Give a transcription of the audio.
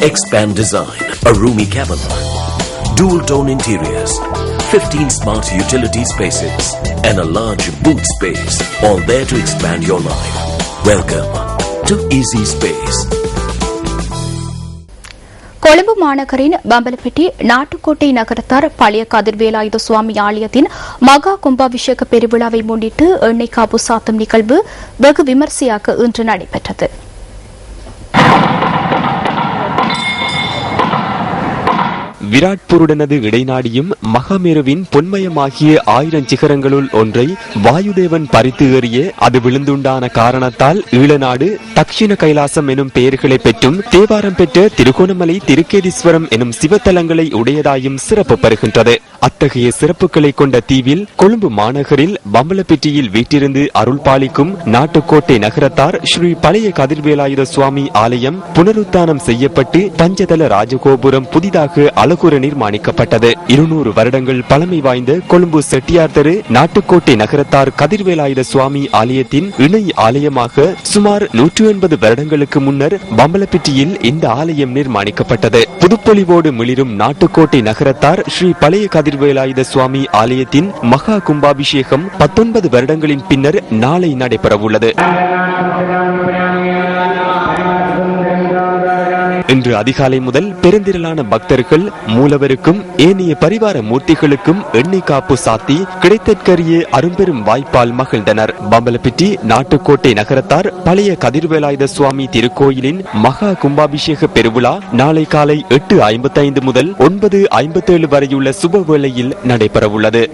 Expand design, a roomy cabin, dual tone interiors, 15 smart utility spaces, and a large boot space, all there to expand your life. Welcome to Easy Space. Colombo மாநகரின் பம்பலப்பட்டி நாட்டுக்கோட்டை நகரத்தார் பழைய கதிர்வேலாயுத சுவாமி ஆலயத்தின் மகா கும்பாபிஷேக பெருவிழாவை முன்னிட்டு எண்ணெய் காப்பு சாத்தும் நிகழ்வு வெகு விமர்சையாக இன்று நடைபெற்றது விராட்பூருடனது இடைநாடியும் மகாமேருவின் பொன்மயமாகிய ஆயிரம் சிகரங்களுள் ஒன்றை வாயுதேவன் பறித்து ஏறிய அது விழுந்துண்டான காரணத்தால் ஈழநாடு தக்ஷிண கைலாசம் எனும் பெயர்களை பெற்றும் தேவாரம் பெற்ற திருகோணமலை திருக்கேதீஸ்வரம் எனும் சிவத்தலங்களை உடையதாயும் சிறப்பு பெறுகின்றது. அத்தகைய சிறப்புகளை கொண்ட தீவில் கொழும்பு மாநகரில் பம்பலப்பட்டியில் வீட்டிருந்து அருள் பாலிக்கும் நாட்டுக்கோட்டை நகரத்தார் ஸ்ரீ பழைய கதிர்வேலாயுத சுவாமி ஆலயம் புனருத்தானம் செய்யப்பட்டு பஞ்சதள ராஜகோபுரம் புதிதாக அளவு அழகுற நிர்மாணிக்கப்பட்டது இருநூறு வருடங்கள் பழமை வாய்ந்த கொழும்பு செட்டியார் தெரு நாட்டுக்கோட்டை நகரத்தார் கதிர்வேலாயுத சுவாமி ஆலயத்தின் இணை ஆலயமாக சுமார் நூற்றி எண்பது வருடங்களுக்கு முன்னர் பம்பலப்பிட்டியில் இந்த ஆலயம் நிர்மாணிக்கப்பட்டது. புதுப்பொலிவோடு மிளிரும் நாட்டுக்கோட்டை நகரத்தார் ஸ்ரீ பழைய கதிர்வேலாயுத சுவாமி ஆலயத்தின் மகா கும்பாபிஷேகம் பத்தொன்பது வருடங்களின் பின்னர் நாளை நடைபெறவுள்ளது. இன்று அதிகாலை முதல் பெருந்திரளான பக்தர்கள் மூலவருக்கும் ஏனைய பரிவார மூர்த்திகளுக்கும் எண்ணெய் காப்பு சாத்தி கிடைத்தற்கரிய அரும்பெரும் வாய்ப்பால் மகிழ்ந்தனர். பம்பலப்பிட்டி நாட்டுக்கோட்டை நகரத்தார் பழைய கதிர்வேலாயுத சுவாமி திருக்கோயிலின் மகா கும்பாபிஷேக பெருவிழா நாளை காலை எட்டு ஐம்பத்தைந்து முதல் ஒன்பது ஐம்பத்தேழு வரையுள்ள சுப வேளையில் நடைபெறவுள்ளது.